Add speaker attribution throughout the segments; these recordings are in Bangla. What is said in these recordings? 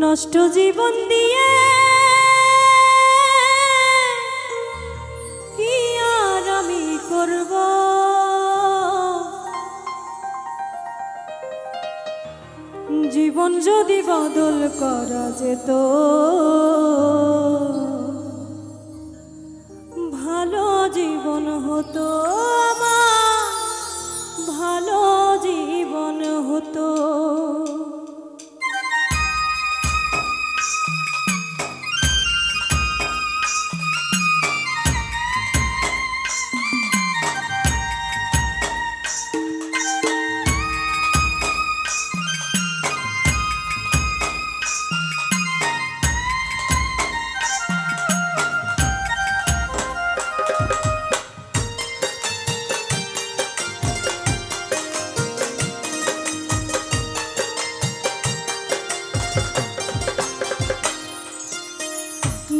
Speaker 1: নষ্ট জীবন দিয়ে। কি আর আমি করব? জীবন যদি বদল করা যেত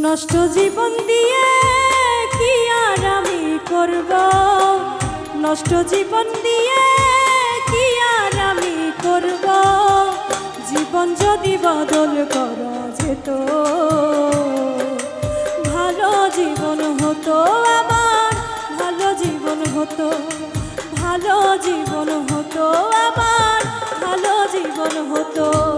Speaker 1: নষ্ট জীবন দিয়ে কি আর আমি করব? নষ্ট জীবন দিয়ে কি আর আমি করব? জীবন যদি বদল করা যেত, ভালো জীবন হতো আমার, ভালো জীবন হতো, ভালো জীবন হতো আমার, ভালো জীবন হতো।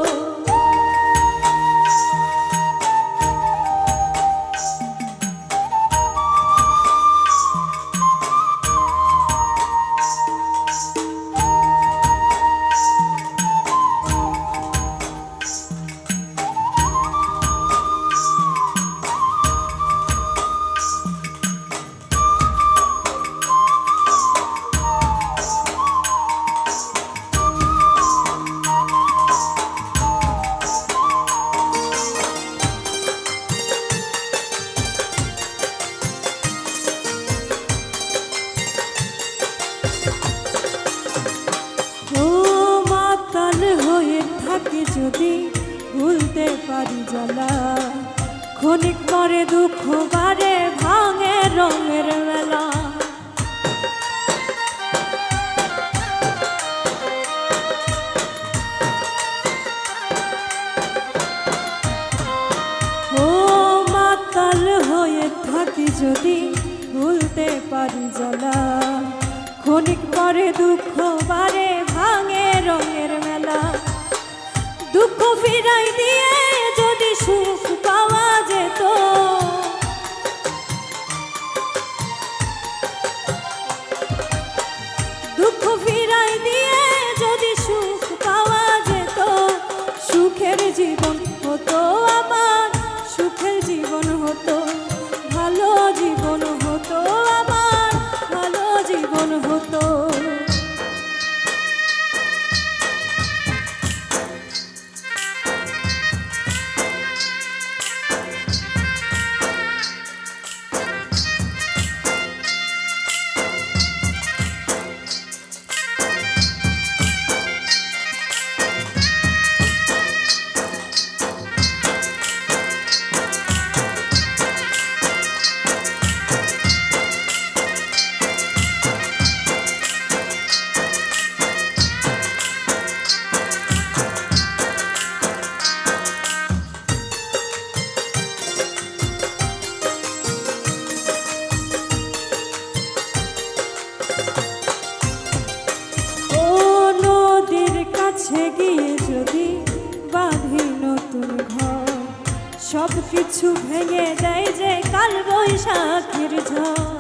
Speaker 1: যদি ভুলতে পারি জ্বালা, ক্ষণিক পরে দুঃখ বারে ভাঙে রঙের মেলা। ও মাতাল হয়ে থাকি যদি ভুলতে পারি জ্বালা, ক্ষণিক পরে দুঃখ বারে ভাঙে রঙের মেলা। দুঃখ ফিরাই দিয়ে কাছে গিয়ে যদি বাঁধি নতুন ঘর সব কিছু ভেঙে দেয় যে কাল বৈশাখীর ঝড়।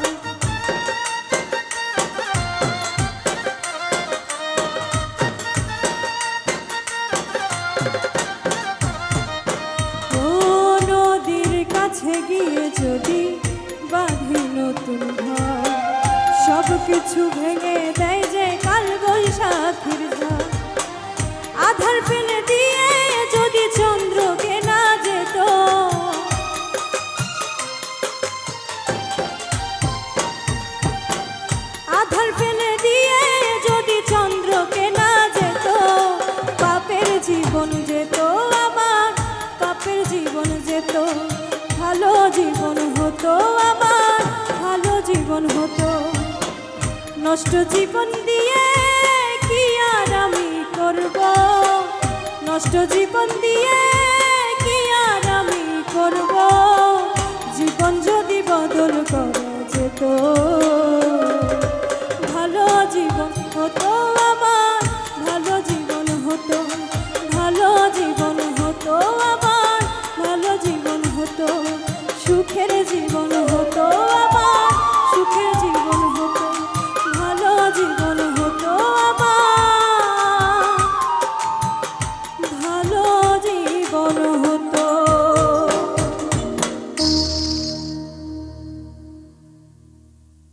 Speaker 1: কাছে গিয়ে যদি বাঁধি নতুন ঘর সব কিছু ভেঙে দেয় যে কাল আধার দিয়ে যদি যেত। আধার দিয়ে যদি যেত জীবন যেত আমার জীবন যেত, ভালো জীবন হতো আমার, ভালো জীবন হতো। নষ্ট জীবন দিয়ে আর আমি করব। নষ্ট জীবন দিয়ে কি আর আমি করব?